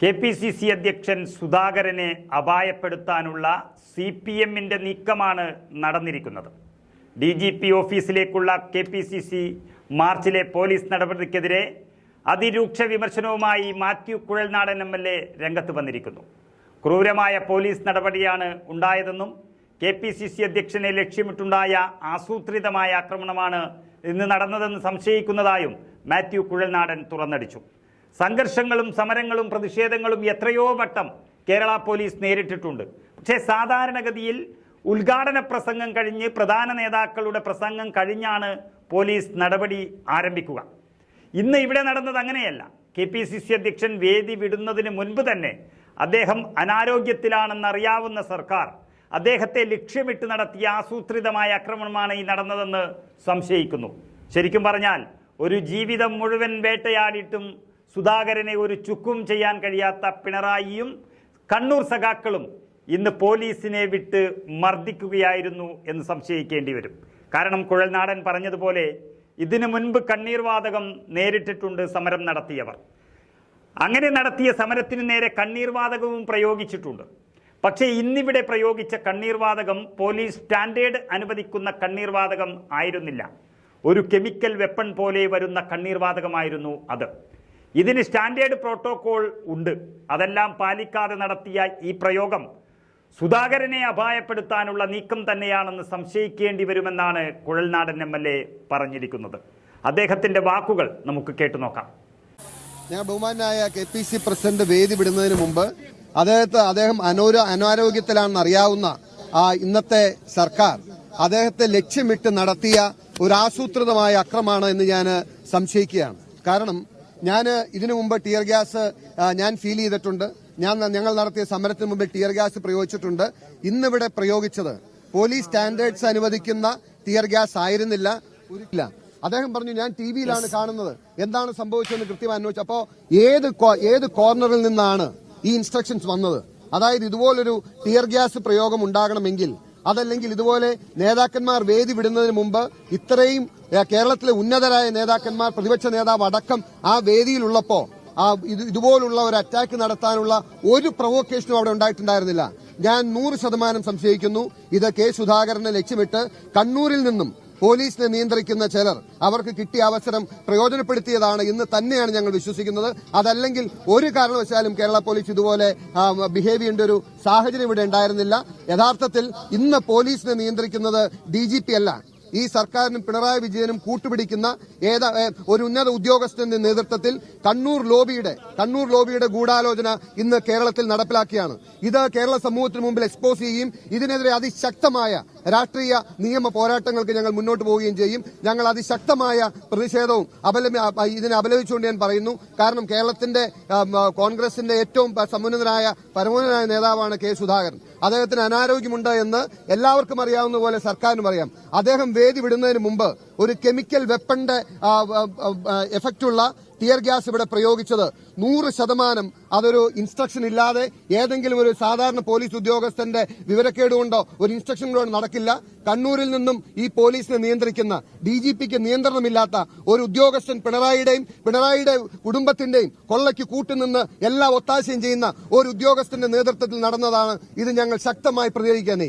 K P C C അധ്യക്ഷൻ സുധാകരനെ അപായപ്പെടുത്താനുള്ള C P എമ്മിന്റെ നീക്കമാണ് നടന്നിരിക്കുന്നത്. ഡി ജി പി ഓഫീസിലേക്കുള്ള കെ പി സി സി മാർച്ചിലെ പോലീസ് നടപടിക്കെതിരെ അതിരൂക്ഷ വിമർശനവുമായി Mathew Kuzhalnadan M L A രംഗത്ത് വന്നിരിക്കുന്നു. ക്രൂരമായ പോലീസ് നടപടിയാണ് ഉണ്ടായതെന്നും കെ പി സി സി അധ്യക്ഷനെ ലക്ഷ്യമിട്ടുണ്ടായ ആസൂത്രിതമായ ആക്രമണമാണ് ഇന്ന് നടന്നതെന്ന് സംശയിക്കുന്നതായും മാത്യു കുഴൽനാടൻ തുറന്നടിച്ചു. സംഘർഷങ്ങളും സമരങ്ങളും പ്രതിഷേധങ്ങളും എത്രയോ വട്ടം കേരള പോലീസ് നേരിട്ടിട്ടുണ്ട്. പക്ഷേ സാധാരണഗതിയിൽ ഉദ്ഘാടന പ്രസംഗം കഴിഞ്ഞ് പ്രധാന നേതാക്കളുടെ പ്രസംഗം കഴിഞ്ഞാണ് പോലീസ് നടപടി ആരംഭിക്കുക. ഇന്ന് ഇവിടെ നടന്നത് അങ്ങനെയല്ല. കെ പി സി സി അധ്യക്ഷൻ വേദി വിടുന്നതിന് മുൻപ് തന്നെ അദ്ദേഹം അനാരോഗ്യത്തിലാണെന്നറിയാവുന്ന സർക്കാർ അദ്ദേഹത്തെ ലക്ഷ്യമിട്ട് നടത്തിയ ആസൂത്രിതമായ ആക്രമണമാണ് ഈ നടന്നതെന്ന് സംശയിക്കുന്നു. ശരിക്കും പറഞ്ഞാൽ ഒരു ജീവിതം മുഴുവൻ വേട്ടയാടിയിട്ടും സുധാകരനെ ഒരു ചുക്കും ചെയ്യാൻ കഴിയാത്ത പിണറായിയും കണ്ണൂർ സഖാക്കളും ഇന്ന് പോലീസിനെ വിട്ട് മർദ്ദിക്കുകയായിരുന്നു എന്ന് സംശയിക്കേണ്ടി വരും. കാരണം കുഴൽനാടൻ പറഞ്ഞതുപോലെ ഇതിനു മുൻപ് കണ്ണീർവാതകം നേരിട്ടിട്ടുണ്ട് സമരം നടത്തിയവർ. അങ്ങനെ നടത്തിയ സമരത്തിന് നേരെ കണ്ണീർവാതകവും പ്രയോഗിച്ചിട്ടുണ്ട്. പക്ഷേ ഇന്നിവിടെ പ്രയോഗിച്ച കണ്ണീർവാതകം പോലീസ് സ്റ്റാൻഡേർഡ് അനുവദിക്കുന്ന കണ്ണീർവാതകം ആയിരുന്നില്ല. ഒരു കെമിക്കൽ വെപ്പൺ പോലെ വരുന്ന കണ്ണീർവാതകമായിരുന്നു അത്. ഇതിന് സ്റ്റാൻഡേർഡ് പ്രോട്ടോകോൾ ഉണ്ട്. അതെല്ലാം പാലിക്കാതെ നടത്തിയ ഈ പ്രയോഗം സുധാകരനെ അപായപ്പെടുത്താനുള്ള നീക്കം തന്നെയാണെന്ന് സംശയിക്കേണ്ടി വരുമെന്നാണ് കുഴൽനാടൻ എം എൽ എ പറഞ്ഞിരിക്കുന്നത്. അദ്ദേഹത്തിന്റെ വാക്കുകൾ നമുക്ക് കേട്ടു നോക്കാം. ഞാൻ ബഹുമാനായ കെ പി സി പ്രസിഡന്റ് വേദി വിടുന്നതിന് മുമ്പ് അദ്ദേഹത്തെ അദ്ദേഹം അനോര അനാരോഗ്യത്തിലാണെന്ന് അറിയാവുന്ന ആ ഇന്നത്തെ സർക്കാർ അദ്ദേഹത്തെ ലക്ഷ്യമിട്ട് നടത്തിയ ഒരു ആസൂത്രിതമായ അക്രമാണ് എന്ന് ഞാൻ സംശയിക്കുകയാണ്. കാരണം ഞാൻ ഇതിനു മുമ്പ് ടിയർ ഗ്യാസ് ഞാൻ ഫീൽ ചെയ്തിട്ടുണ്ട്. ഞാൻ ഞങ്ങൾ നടത്തിയ സമരത്തിന് മുമ്പ് ടിയർ ഗ്യാസ് പ്രയോഗിച്ചിട്ടുണ്ട്. ഇന്നിവിടെ പ്രയോഗിച്ചത് പോലീസ് സ്റ്റാൻഡേർഡ്സ് അനുവദിക്കുന്ന ടിയർ ഗ്യാസ് ആയിരുന്നില്ല ഇല്ല. അദ്ദേഹം പറഞ്ഞു ഞാൻ ടി വിയിലാണ് കാണുന്നത്. എന്താണ് സംഭവിച്ചതെന്ന് കൃത്യമായി അന്വേഷിച്ചു. അപ്പോ ഏത് ഏത് കോർണറിൽ നിന്നാണ് ഈ ഇൻസ്ട്രക്ഷൻസ് വന്നത്? അതായത് ഇതുപോലൊരു ടിയർ ഗ്യാസ് പ്രയോഗം ഉണ്ടാകണമെങ്കിൽ അതല്ലെങ്കിൽ ഇതുപോലെ നേതാക്കന്മാർ വേദി വിടുന്നതിന് മുമ്പ് ഇത്രയും കേരളത്തിലെ ഉന്നതരായ നേതാക്കന്മാർ പ്രതിപക്ഷ നേതാവ് അടക്കം ആ വേദിയിലുള്ളപ്പോ ആ ഇത് ഇതുപോലുള്ള ഒരു അറ്റാക്ക് നടത്താനുള്ള ഒരു പ്രൊവോക്കേഷനും അവിടെ ഉണ്ടായിട്ടുണ്ടായിരുന്നില്ല. ഞാൻ നൂറ് ശതമാനം സംശയിക്കുന്നു. ഇത് കെ സുധാകരനെ ലക്ഷ്യമിട്ട് കണ്ണൂരിൽ നിന്നും പോലീസിനെ നിയന്ത്രിക്കുന്ന ചിലർ അവർക്ക് കിട്ടിയ അവസരം പ്രയോജനപ്പെടുത്തിയതാണ് എന്ന് തന്നെയാണ് ഞങ്ങൾ വിശ്വസിക്കുന്നത്. അതല്ലെങ്കിൽ ഒരു കാരണവശാലും കേരള പോലീസ് ഇതുപോലെ ബിഹേവ് ചെയ്യേണ്ട ഒരു സാഹചര്യം ഇവിടെ ഉണ്ടായിരുന്നില്ല. യഥാർത്ഥത്തിൽ ഇന്ന് പോലീസിനെ നിയന്ത്രിക്കുന്നത് ഡി അല്ല. ഈ സർക്കാരിനും പിണറായി വിജയനും കൂട്ടുപിടിക്കുന്ന ഏതാ ഒരു ഉന്നത ഉദ്യോഗസ്ഥന്റെ നേതൃത്വത്തിൽ കണ്ണൂർ ലോബിയുടെ കണ്ണൂർ ലോബിയുടെ ഗൂഢാലോചന ഇന്ന് കേരളത്തിൽ നടപ്പിലാക്കിയാണ്. ഇത് കേരള സമൂഹത്തിന് മുമ്പിൽ എക്സ്പോസ് ചെയ്യുകയും ഇതിനെതിരെ അതിശക്തമായ രാഷ്ട്രീയ നിയമ പോരാട്ടങ്ങൾക്ക് ഞങ്ങൾ മുന്നോട്ട് പോവുകയും ചെയ്യും. ഞങ്ങൾ അതിശക്തമായ പ്രതിഷേധവും അപലപി ഇതിനെ അപലപിച്ചുകൊണ്ട് ഞാൻ പറയുന്നു. കാരണം കേരളത്തിന്റെ കോൺഗ്രസിന്റെ ഏറ്റവും സമുന്നതനായ പരമോന്നതനായ നേതാവാണ് കെ സുധാകരൻ. അദ്ദേഹത്തിന് അനാരോഗ്യമുണ്ട് എന്ന് എല്ലാവർക്കും അറിയാവുന്ന പോലെ സർക്കാരിനും അറിയാം. അദ്ദേഹം വേദി വിടുന്നതിന് മുമ്പ് ഒരു കെമിക്കൽ വെപ്പന്റെ എഫക്റ്റുള്ള ടിയർ ഗ്യാസ് ഇവിടെ പ്രയോഗിച്ചത്. നൂറ് ശതമാനം അതൊരു ഇൻസ്ട്രക്ഷൻ ഇല്ലാതെ ഏതെങ്കിലും ഒരു സാധാരണ പോലീസ് ഉദ്യോഗസ്ഥന്റെ വിവരക്കേട് കൊണ്ടോ ഒരു ഇൻസ്ട്രക്ഷൻ കൊണ്ടോ നടക്കില്ല. കണ്ണൂരിൽ നിന്നും ഈ പോലീസിനെ നിയന്ത്രിക്കുന്ന ഡി ജി പിക്ക് നിയന്ത്രണമില്ലാത്ത ഒരു ഉദ്യോഗസ്ഥൻ പിണറായിയുടെയും പിണറായിയുടെ കുടുംബത്തിന്റെയും കൊള്ളയ്ക്ക് കൂട്ടുനിന്ന് എല്ലാ ഒത്താശയും ചെയ്യുന്ന ഒരു ഉദ്യോഗസ്ഥന്റെ നേതൃത്വത്തിൽ നടന്നതാണ് ഇത് ഞങ്ങൾ ശക്തമായി പ്രതികരിക്കാൻ